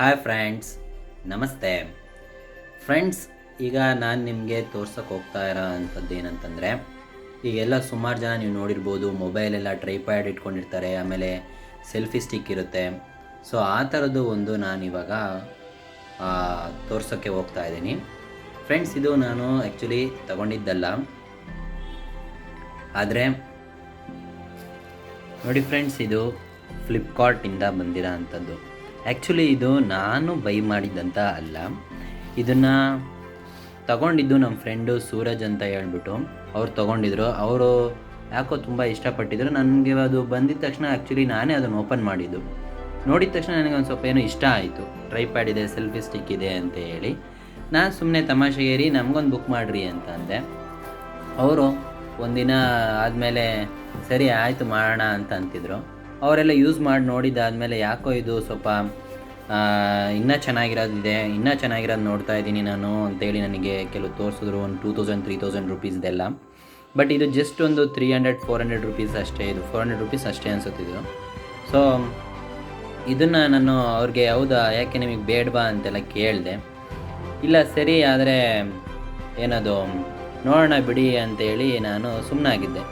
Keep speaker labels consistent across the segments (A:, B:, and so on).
A: Hi friends, ನಮಸ್ತೆ. Friends, ಈಗ ನಾನು ನಿಮಗೆ ತೋರ್ಸೋಕೆ ಹೋಗ್ತಾ ಇರೋ ಅಂಥದ್ದು ಏನಂತಂದರೆ, ಈಗೆಲ್ಲ ಸುಮಾರು ಜನ ನೀವು ನೋಡಿರ್ಬೋದು ಮೊಬೈಲೆಲ್ಲ ಟ್ರೈಪ್ಯಾಡ್ ಇಟ್ಕೊಂಡಿರ್ತಾರೆ, ಆಮೇಲೆ ಸೆಲ್ಫಿ ಸ್ಟಿಕ್ ಇರುತ್ತೆ. ಸೊ ಆ ಥರದ್ದು ಒಂದು ನಾನು ಇವಾಗ ತೋರ್ಸೋಕ್ಕೆ ಹೋಗ್ತಾ ಇದ್ದೀನಿ. ಫ್ರೆಂಡ್ಸ್, ಇದು ನಾನು ಆ್ಯಕ್ಚುಲಿ ತಗೊಂಡಿದ್ದಲ್ಲ. ಆದರೆ, ನೋಡಿ ಫ್ರೆಂಡ್ಸ್, ಇದು ಫ್ಲಿಪ್ಕಾರ್ಟಿಂದ ಬಂದಿರೋ ಅಂಥದ್ದು. ಆ್ಯಕ್ಚುಲಿ ಇದು ನಾನು ಬೈ ಮಾಡಿದ್ದಂತ ಅಲ್ಲ. ಇದನ್ನು ತಗೊಂಡಿದ್ದು ನಮ್ಮ ಫ್ರೆಂಡು ಸೂರಜ್ ಅಂತ ಹೇಳ್ಬಿಟ್ಟು ಅವ್ರು ತೊಗೊಂಡಿದ್ರು. ಅವರು ಯಾಕೋ ತುಂಬ ಇಷ್ಟಪಟ್ಟಿದ್ರು. ನನಗೆ ಅದು ಬಂದಿದ ತಕ್ಷಣ ಆ್ಯಕ್ಚುಲಿ ನಾನೇ ಅದನ್ನು ಓಪನ್ ಮಾಡಿದ್ದು. ನೋಡಿದ ತಕ್ಷಣ ನನಗೆ ಒಂದು ಸ್ವಲ್ಪ ಏನೋ ಇಷ್ಟ ಆಯಿತು. ಟ್ರೈಪ್ಯಾಡ್ ಇದೆ ಸೆಲ್ಫಿ ಸ್ಟಿಕ್ ಇದೆ ಅಂತ ಹೇಳಿ. ನಾನು ಸುಮ್ಮನೆ ತಮಾಷೆಗೇರಿ, ನಮಗೊಂದು ಬುಕ್ ಮಾಡಿರಿ ಅಂತ ಅಂದೆ. ಅವರು ಒಂದಿನ ಆದಮೇಲೆ ಸರಿ ಆಯಿತು ಮಾಡೋಣ ಅಂತ ಅಂತಿದ್ರು. ಅವರೆಲ್ಲ ಯೂಸ್ ಮಾಡಿ ನೋಡಿದ್ದಾದಮೇಲೆ ಯಾಕೋ ಇದು ಸ್ವಲ್ಪ ಇನ್ನೂ ಚೆನ್ನಾಗಿರೋದಿದೆ, ಇನ್ನೂ ಚೆನ್ನಾಗಿರೋದು ನೋಡ್ತಾ ಇದ್ದೀನಿ ನಾನು ಅಂತೇಳಿ ನನಗೆ ಕೆಲವು ತೋರಿಸಿದ್ರು ಒಂದು ಟೂ ತೌಸಂಡ್ ತ್ರೀ ತೌಸಂಡ್ ರುಪೀಸ್ದೆಲ್ಲ ಬಟ್ ಇದು ಜಸ್ಟ್ ಒಂದು three hundred four hundred rupees ಅಷ್ಟೇ, ಇದು ಫೋರ್ ಹಂಡ್ರೆಡ್ ರುಪೀಸ್ ಅಷ್ಟೇ ಅನಿಸುತ್ತಿದ್ದು ಸೊ ಇದನ್ನು ನಾನು ಅವ್ರಿಗೆ ಹೌದಾ, ಯಾಕೆ ನಿಮಗೆ ಬೇಡವಾ ಅಂತೆಲ್ಲ ಕೇಳಿದೆ. ಇಲ್ಲ ಸರಿ, ಆದರೆ ಏನದು, ನೋಡೋಣ ಬಿಡಿ ಅಂತೇಳಿ ನಾನು ಸುಮ್ಮನಾಗಿದ್ದೆ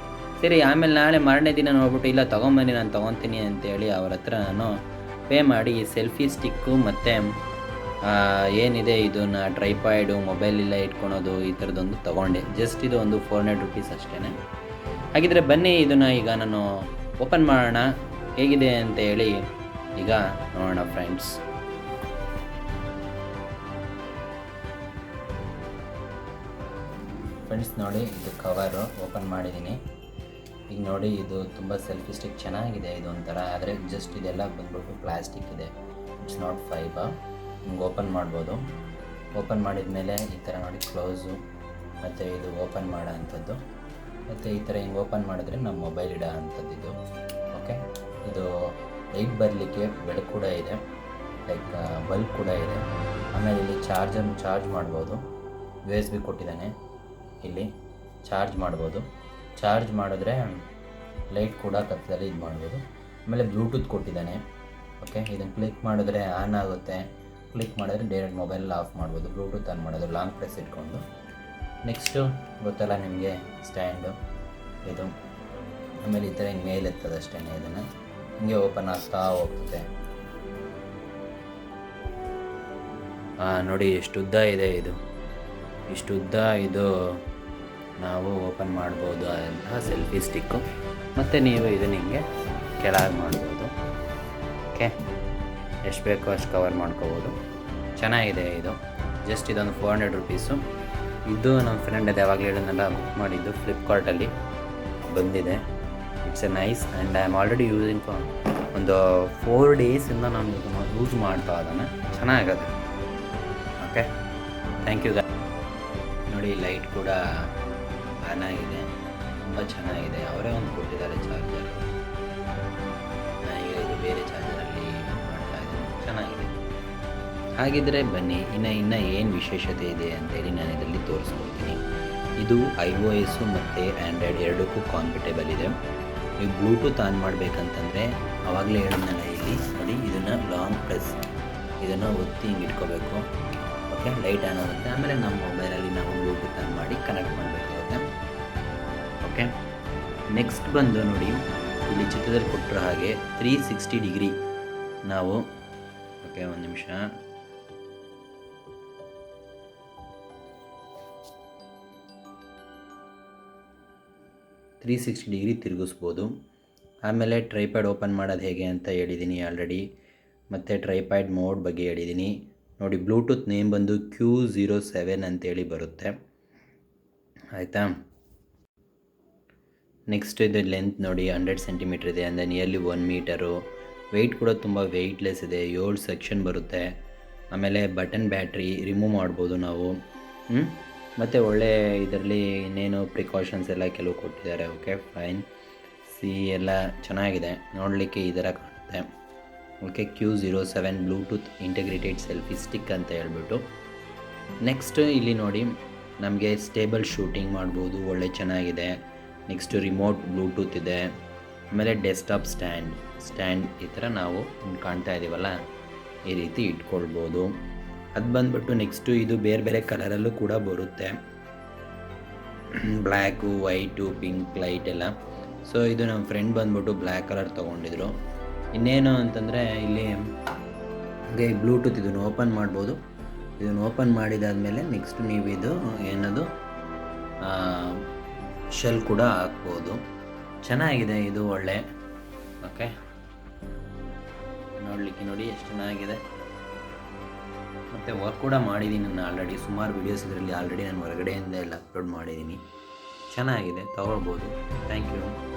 A: ಸರಿ, ಆಮೇಲೆ ನಾಳೆ ಮಾರನೇ ದಿನ ನೋಡ್ಬಿಟ್ಟು, ಇಲ್ಲ, ತೊಗೊಂಬನ್ನಿ, ನಾನು ತೊಗೊತೀನಿ ಅಂತೇಳಿ ಅವ್ರ ಹತ್ರ ನಾನು ಪೇ ಮಾಡಿ ಸೆಲ್ಫಿ ಸ್ಟಿಕ್ಕು ಮತ್ತು ಏನಿದೆ ಇದನ್ನು ಟ್ರೈಪಾಯ್ಡು, ಮೊಬೈಲ್ ಇಲ್ಲ ಇಟ್ಕೊಳೋದು, ಈ ಥರದ್ದೊಂದು ತೊಗೊಂಡೆ. ಜಸ್ಟ್ ಇದು ಒಂದು ಫೋರ್ ಹಂಡ್ರೆಡ್ ರುಪೀಸ್ ಅಷ್ಟೇ ಹಾಗಿದ್ರೆ ಬನ್ನಿ, ಇದನ್ನು ಈಗ ನಾನು ಓಪನ್ ಮಾಡೋಣ. ಹೇಗಿದೆ ಅಂತ ಹೇಳಿ ಈಗ ನೋಡೋಣ ಫ್ರೆಂಡ್ಸ್ ಫ್ರೆಂಡ್ಸ್ ನೋಡಿ, ಇದು ಕವರು ಓಪನ್ ಮಾಡಿದ್ದೀನಿ. ಈಗ ನೋಡಿ, ಇದು ತುಂಬ ಸೆಲ್ಫಿ ಸ್ಟಿಕ್ ಚೆನ್ನಾಗಿದೆ ಇದು ಒಂಥರ ಆದರೆ ಜಸ್ಟ್ ಇದೆಲ್ಲ ಬಂದ್ಬಿಟ್ಟು ಪ್ಲಾಸ್ಟಿಕ್ ಇದೆ. ಇಟ್ಸ್ ನಾಟ್ ಫೈಬರ್ ಹಿಂಗೆ ಓಪನ್ ಮಾಡ್ಬೋದು. ಓಪನ್ ಮಾಡಿದ ಮೇಲೆ ಈ ಥರ ನೋಡಿ ಕ್ಲೋಸು ಮತ್ತು ಇದು ಓಪನ್ ಮಾಡೋ ಅಂಥದ್ದು ಮತ್ತು ಈ ಥರ ಹಿಂಗೆ ಓಪನ್ ಮಾಡಿದ್ರೆ ನಮ್ಮ ಮೊಬೈಲ್ ಇಡೋ ಅಂಥದ್ದು ಇದು. ಓಕೆ ಇದು ಲೈಟ್ ಬರಲಿಕ್ಕೆ ಬೆಳಕು ಕೂಡ ಇದೆ. ಲೈಕ್ ಬಲ್ಬ್ ಕೂಡ ಇದೆ. ಆಮೇಲೆ ಇಲ್ಲಿ ಚಾರ್ಜನ್ನು ಚಾರ್ಜ್ ಮಾಡ್ಬೋದು. ಯು ಎಸ್ ಬಿ ಕೊಟ್ಟಿದ್ದಾನೆ. ಇಲ್ಲಿ ಚಾರ್ಜ್ ಮಾಡ್ಬೋದು. ಚಾರ್ಜ್ ಮಾಡಿದ್ರೆ ಲೈಟ್ ಕೂಡ ಕತ್ತಲಲ್ಲಿ ಇದು ಮಾಡ್ಬೋದು. ಆಮೇಲೆ ಬ್ಲೂಟೂತ್ ಕೊಟ್ಟಿದ್ದಾನೆ. ಓಕೆ, ಇದನ್ನು ಕ್ಲಿಕ್ ಮಾಡಿದ್ರೆ ಆನ್ ಆಗುತ್ತೆ. ಕ್ಲಿಕ್ ಮಾಡಿದ್ರೆ ಡೈರೆಕ್ಟ್ ಮೊಬೈಲ್ ಆಫ್ ಮಾಡ್ಬೋದು. ಬ್ಲೂಟೂತ್ ಆನ್ ಮಾಡೋದು ಲಾಂಗ್ ಪ್ರೆಸ್ ಇಟ್ಕೊಂಡು. ನೆಕ್ಸ್ಟು ಗೊತ್ತಲ್ಲ ನಿಮಗೆ ಸ್ಟ್ಯಾಂಡು? ಇದು. ಆಮೇಲೆ ಈ ಥರ ಹಿಂಗೆ ಮೇಲೆ ಎತ್ತದ ಅಷ್ಟೇ ಇದನ್ನು. ಹಿಂಗೆ ಓಪನ್ ಆಗ್ತಾ ಹೋಗ್ತದೆ. ನೋಡಿ, ಎಷ್ಟು ಉದ್ದ ಇದೆ ಇದು. ಇಷ್ಟು ಉದ್ದ ಇದು. ನಾವು ಓಪನ್ ಮಾಡ್ಬೋದು ಅಂತಹ ಸೆಲ್ಫಿ ಸ್ಟಿಕ್ಕು. ಮತ್ತು ನೀವು ಇದನ್ನ ನಿಮಗೆ ಕೆಳಗೆ ಮಾಡ್ಬೋದು. ಓಕೆ? ಎಷ್ಟು ಬೇಕೋ ಅಷ್ಟು ಕವರ್ ಮಾಡ್ಕೋಬೋದು. ಚೆನ್ನಾಗಿದೆ ಇದು. ಜಸ್ಟ್ ಇದೊಂದು ಫೋರ್ ಹಂಡ್ರೆಡ್ ರುಪೀಸು ಇದು ನಮ್ಮ ಫ್ರೆಂಡ್ ಅದು ಯಾವಾಗಲೂ ಹೇಳೋದನ್ನೆಲ್ಲ ಬುಕ್ ಮಾಡಿದ್ದು ಫ್ಲಿಪ್ಕಾರ್ಟಲ್ಲಿ ಬಂದಿದೆ. It's a nice and I am already using for ಒಂದು ಫೋರ್ ಡೇಸಿಂದ ನಾನು ಯೂಸ್ ಮಾಡ್ತಾ ಅದನ್ನು ಚೆನ್ನಾಗದೆ. ಓಕೆ? ಥ್ಯಾಂಕ್ ಯು ನೋಡಿ ಲೈಟ್ ಕೂಡ ಇದೆ. ತುಂಬ ಚೆನ್ನಾಗಿದೆ. ಅವರೇ ಒಂದು ಕೊಟ್ಟಿದ್ದಾರೆ ಚಾರ್ಜರ್ ಈಗ ಇದು ಬೇರೆ ಚಾರ್ಜರಲ್ಲಿ ಮಾಡ್ತಾ ಇದ್ದೀನಿ ಚೆನ್ನಾಗಿದೆ. ಹಾಗಿದ್ರೆ ಬನ್ನಿ, ಇನ್ನು, ಇನ್ನೂ ಏನು ವಿಶೇಷತೆ ಇದೆ ಅಂತೇಳಿ ನಾನು ಇದರಲ್ಲಿ ತೋರಿಸ್ಕೊಡ್ತೀನಿ. ಇದು ಐ ಒ ಎಸ್ಸು ಮತ್ತು ಆ್ಯಂಡ್ರಾಯ್ಡ್ ಎರಡಕ್ಕೂ ಕಾಂಪಿಟೇಬಲ್ ಇದೆ. ನೀವು ಬ್ಲೂಟೂತ್ ಆನ್ ಮಾಡಬೇಕಂತಂದರೆ ಆವಾಗಲೇ ಹೇಳಿದ್ನಲ್ಲ ಇಲ್ಲಿ, ನೋಡಿ, ಇದನ್ನು ಲಾಂಗ್ ಪ್ರೆಸ್ ಇದನ್ನು ಒತ್ತಿ ಹಿಂಗೆ ಇಟ್ಕೋಬೇಕು. ಓಕೆ ಲೈಟ್ ಆನ್ ಆಗುತ್ತೆ. ಆಮೇಲೆ ನಮ್ಮ ಮೊಬೈಲಲ್ಲಿ ನಾವು ಬ್ಲೂಟೂತ್ ಆನ್ ಮಾಡಿ ಕನೆಕ್ಟ್ ಮಾಡಬೇಕಾಗುತ್ತೆ. ಓಕೆ ನೆಕ್ಸ್ಟ್ ಬಂದು ನೋಡಿ, ಇಲ್ಲಿ ಚಿತ್ರದಲ್ಲಿ ಕೊಟ್ಟಿರೋ ಹಾಗೆ ತ್ರೀ ಸಿಕ್ಸ್ಟಿ ಡಿಗ್ರಿ ನಾವು, ಓಕೆ, ಒಂದು ನಿಮಿಷ. ತ್ರೀ ಸಿಕ್ಸ್ಟಿ ಡಿಗ್ರಿ ತಿರುಗಿಸ್ಬೋದು. ಆಮೇಲೆ ಟ್ರೈಪ್ಯಾಡ್ ಓಪನ್ ಮಾಡೋದು ಹೇಗೆ ಅಂತ ಹೇಳಿದ್ದೀನಿ ಆಲ್ರೆಡಿ ಮತ್ತು ಟ್ರೈಪ್ಯಾಡ್ ಮೋಡ್ ಬಗ್ಗೆ ಹೇಳಿದ್ದೀನಿ ನೋಡಿ ಬ್ಲೂಟೂತ್ ನೇಮ್ ಬಂದು ಕ್ಯೂ ಝೀರೋ ಸೆವೆನ್ ಅಂತೇಳಿ ಬರುತ್ತೆ. ಆಯಿತಾ? ನೆಕ್ಸ್ಟ್ ಇದು ಲೆಂತ್ ನೋಡಿ ಹಂಡ್ರೆಡ್ ಸೆಂಟಿಮೀಟರ್ ಇದೆ. ಅಂದರೆ ನಿಯರ್ಲಿ ಒನ್ ಮೀಟರು ವೆಯ್ಟ್ ಕೂಡ ತುಂಬ ವೆಯ್ಟ್ಲೆಸ್ ಇದೆ. ಏಳು ಸೆಕ್ಷನ್ ಬರುತ್ತೆ. ಆಮೇಲೆ ಬಟನ್ ಬ್ಯಾಟ್ರಿ ರಿಮೂವ್ ಮಾಡ್ಬೋದು ನಾವು. ಮತ್ತು ಒಳ್ಳೆ ಇದರಲ್ಲಿ ಇನ್ನೇನು ಪ್ರಿಕಾಷನ್ಸ್ ಎಲ್ಲ ಕೆಲವು ಕೊಟ್ಟಿದ್ದಾರೆ. ಓಕೆ ಫೈನ್ ಸಿ ಎಲ್ಲ ಚೆನ್ನಾಗಿದೆ. ನೋಡಲಿಕ್ಕೆ ಈ ಥರ ಕಾಣುತ್ತೆ. Okay Q zero seven Bluetooth integrated selfie stick ಅಂತ ಹೇಳ್ಬಿಟ್ಟು. ನೆಕ್ಸ್ಟ್ ಇಲ್ಲಿ ನೋಡಿ, ನಮಗೆ ಸ್ಟೇಬಲ್ ಶೂಟಿಂಗ್ ಮಾಡ್ಬೋದು. ಒಳ್ಳೆ ಚೆನ್ನಾಗಿದೆ. ನೆಕ್ಸ್ಟ್ ರಿಮೋಟ್ ಬ್ಲೂಟೂತ್ ಇದೆ. ಆಮೇಲೆ ಡೆಸ್ಕ್ಟಾಪ್ ಸ್ಟ್ಯಾಂಡ್ ಸ್ಟ್ಯಾಂಡ್ ಈ ಥರ ನಾವು ಕಾಣ್ತಾ ಇದ್ದೀವಲ್ಲ ಈ ರೀತಿ ಇಟ್ಕೊಳ್ಬೋದು. ಅದು ಬಂದ್ಬಿಟ್ಟು ನೆಕ್ಸ್ಟು ಇದು ಬೇರೆ ಬೇರೆ ಕಲರಲ್ಲೂ ಕೂಡ ಬರುತ್ತೆ. ಬ್ಲ್ಯಾಕು ವೈಟು ಪಿಂಕ್ ಲೈಟ್ ಎಲ್ಲ. ಸೊ ಇದು ನಮ್ಮ ಫ್ರೆಂಡ್ ಬಂದ್ಬಿಟ್ಟು ಬ್ಲ್ಯಾಕ್ ಕಲರ್ ತೊಗೊಂಡಿದ್ರು. ಇನ್ನೇನು ಅಂತಂದರೆ ಇಲ್ಲಿ ಹಾಗೆ ಬ್ಲೂಟೂತ್ ಇದನ್ನು ಓಪನ್ ಮಾಡ್ಬೋದು. ಇದನ್ನು ಓಪನ್ ಮಾಡಿದಾದಮೇಲೆ ನೆಕ್ಸ್ಟ್ ನೀವು ಇದು ಏನದು ಶೆಲ್ ಕೂಡ ಹಾಕ್ಬೋದು. ಚೆನ್ನಾಗಿದೆ ಇದು, ಒಳ್ಳೆ. ಓಕೆ. ನೋಡಲಿಕ್ಕೆ ನೋಡಿ, ಎಷ್ಟು ಚೆನ್ನಾಗಿದೆ. ಮತ್ತು ವರ್ಕ್ ಕೂಡ ಮಾಡಿದ್ದೀನಿ ನಾನು ಆಲ್ರೆಡಿ ಸುಮಾರು ವೀಡಿಯೋಸ್ ಇದರಲ್ಲಿ ಆಲ್ರೆಡಿ ನಾನು ಹೊರಗಡೆಯಿಂದ ಎಲ್ಲ ಅಪ್ಲೋಡ್ ಮಾಡಿದ್ದೀನಿ ಚೆನ್ನಾಗಿದೆ, ತಗೊಳ್ಬೋದು. Thank you